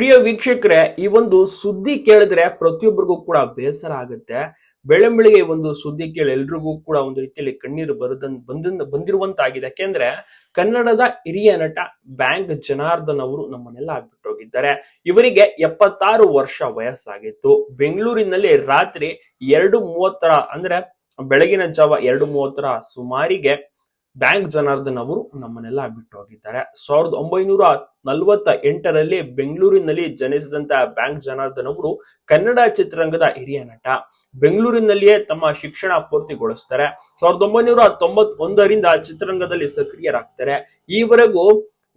ಪ್ರಿಯ ವೀಕ್ಷಕರೇ, ಈ ಒಂದು ಸುದ್ದಿ ಕೇಳಿದ್ರೆ ಪ್ರತಿಯೊಬ್ಬರಿಗೂ ಕೂಡ ಬೇಸರ ಆಗುತ್ತೆ. ಬೆಳಂಬೆಳಿಗ್ಗೆ ಒಂದು ಸುದ್ದಿ ಕೇಳಿ ಎಲ್ರಿಗೂ ಕೂಡ ಒಂದು ರೀತಿಯಲ್ಲಿ ಕಣ್ಣೀರು ಬರದನ್ ಬಂದ ಬಂದಿರುವಂತಾಗಿದೆ. ಯಾಕೆಂದ್ರೆ ಕನ್ನಡದ ಹಿರಿಯ ನಟ ಬ್ಯಾಂಕ್ ಜನಾರ್ದನ್ ಅವರು ನಮ್ಮನ್ನೆಲ್ಲ ಆಗ್ಬಿಟ್ಟೋಗಿದ್ದಾರೆ ಇವರಿಗೆ ಎಪ್ಪತ್ತಾರು ವರ್ಷ ವಯಸ್ಸಾಗಿತ್ತು. ಬೆಂಗಳೂರಿನಲ್ಲಿ ರಾತ್ರಿ ಎರಡು ಮೂವತ್ತರ ಅಂದ್ರೆ ಬೆಳಗಿನ ಜಾವ ಎರಡು ಮೂವತ್ತರ ಸುಮಾರಿಗೆ ಬ್ಯಾಂಕ್ ಜನಾರ್ದನ್ ಅವರು ನಮ್ಮನ್ನೆಲ್ಲ ಬಿಟ್ಟು ಹೋಗಿದ್ದಾರೆ. ಸಾವಿರದ ಒಂಬೈನೂರ ನಲವತ್ತ ಎಂಟರಲ್ಲಿ ಬೆಂಗಳೂರಿನಲ್ಲಿ ಜನಿಸಿದಂತಹ ಬ್ಯಾಂಕ್ ಜನಾರ್ದನ್ ಅವರು ಕನ್ನಡ ಚಿತ್ರರಂಗದ ಹಿರಿಯ ನಟ. ಬೆಂಗಳೂರಿನಲ್ಲಿಯೇ ತಮ್ಮ ಶಿಕ್ಷಣ ಪೂರ್ತಿಗೊಳಿಸ್ತಾರೆ. ಸಾವಿರದ ಒಂಬೈನೂರ ತೊಂಬತ್ ಒಂದರಿಂದ ಚಿತ್ರರಂಗದಲ್ಲಿ ಸಕ್ರಿಯರಾಗ್ತಾರೆ. ಈವರೆಗೂ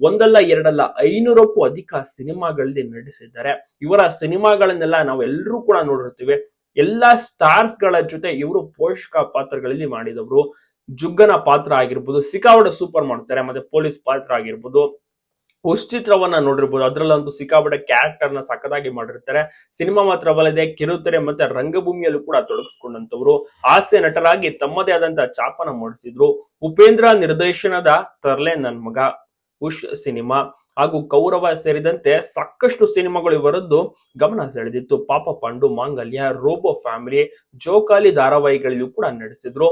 ಒಂದಲ್ಲ, ಎರಡಲ್ಲ, ಐನೂರಕ್ಕೂ ಅಧಿಕ ಸಿನಿಮಾಗಳಲ್ಲಿ ನಟಿಸಿದ್ದಾರೆ. ಇವರ ಸಿನಿಮಾಗಳನ್ನೆಲ್ಲ ನಾವೆಲ್ಲರೂ ಕೂಡ ನೋಡಿರ್ತೀವಿ. ಎಲ್ಲಾ ಸ್ಟಾರ್ಸ್ಗಳ ಜೊತೆ ಇವರು ಪೋಷಕ ಪಾತ್ರಗಳಲ್ಲಿ ಮಾಡಿದವರು. ಜುಗ್ಗನ ಪಾತ್ರ ಆಗಿರ್ಬೋದು ಸಿಕ್ಕಾಪಟ್ಟೆ ಸೂಪರ್ ಮಾಡ್ತಾರೆ, ಮತ್ತೆ ಪೊಲೀಸ್ ಪಾತ್ರ ಆಗಿರ್ಬೋದು ಚಿತ್ರವನ್ನ ನೋಡಿರ್ಬೋದು. ಅದರಲ್ಲಂತೂ ಸಿಕ್ಕಾಪಟ್ಟೆ ಕ್ಯಾರೆಕ್ಟರ್ನ ಸಖತ್ತಾಗಿ ಮಾಡಿರ್ತಾರೆ. ಸಿನಿಮಾ ಮಾತ್ರವಲ್ಲದೆ ಕಿರುತೆರೆ ಮತ್ತೆ ರಂಗಭೂಮಿಯಲ್ಲೂ ಕೂಡ ತೊಡಗಿಸ್ಕೊಂಡಂತವ್ರು ಹಾಸ್ಯ ನಟರಾಗಿ ತಮ್ಮದೇ ಆದಂತ ಚಾಪನ ಮೂಡಿಸಿದ್ರು. ಉಪೇಂದ್ರ ನಿರ್ದೇಶನದ ತರ್ಲೆ ನನ್ ಮಗ ಉಶ್ ಸಿನಿಮಾ. ಹಾಗೂ ಕೌರವ ಸೇರಿದಂತೆ ಸಾಕಷ್ಟು ಸಿನಿಮಾಗಳು ಇವರದ್ದು ಗಮನ ಸೆಳೆದಿತ್ತು. ಪಾಪ ಪಾಂಡು, ಮಾಂಗಲ್ಯ, ರೋಬೋ ಫ್ಯಾಮಿಲಿ, ಜೋಕಾಲಿ ಧಾರಾವಾಹಿಗಳಲ್ಲೂ ಕೂಡ ನಡೆಸಿದ್ರು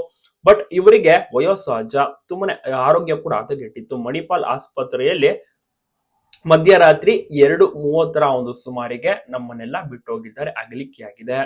ಬಟ್ ಇವರಿಗೆ ವಯೋಸಹಜ, ತುಂಬಾನೇ ಆರೋಗ್ಯ ಕೂಡ ಹದಗೆಟ್ಟಿತ್ತು. ಮಣಿಪಾಲ್ ಆಸ್ಪತ್ರೆಯಲ್ಲಿ ಮಧ್ಯರಾತ್ರಿ ಎರಡು ಮೂವತ್ತರ ಒಂದು ಸುಮಾರಿಗೆ ನಮ್ಮನ್ನೆಲ್ಲ ಬಿಟ್ಟು ಹೋಗಿದ್ದಾರೆ ಅಗಲಿಕೆಯಾಗಿದೆ.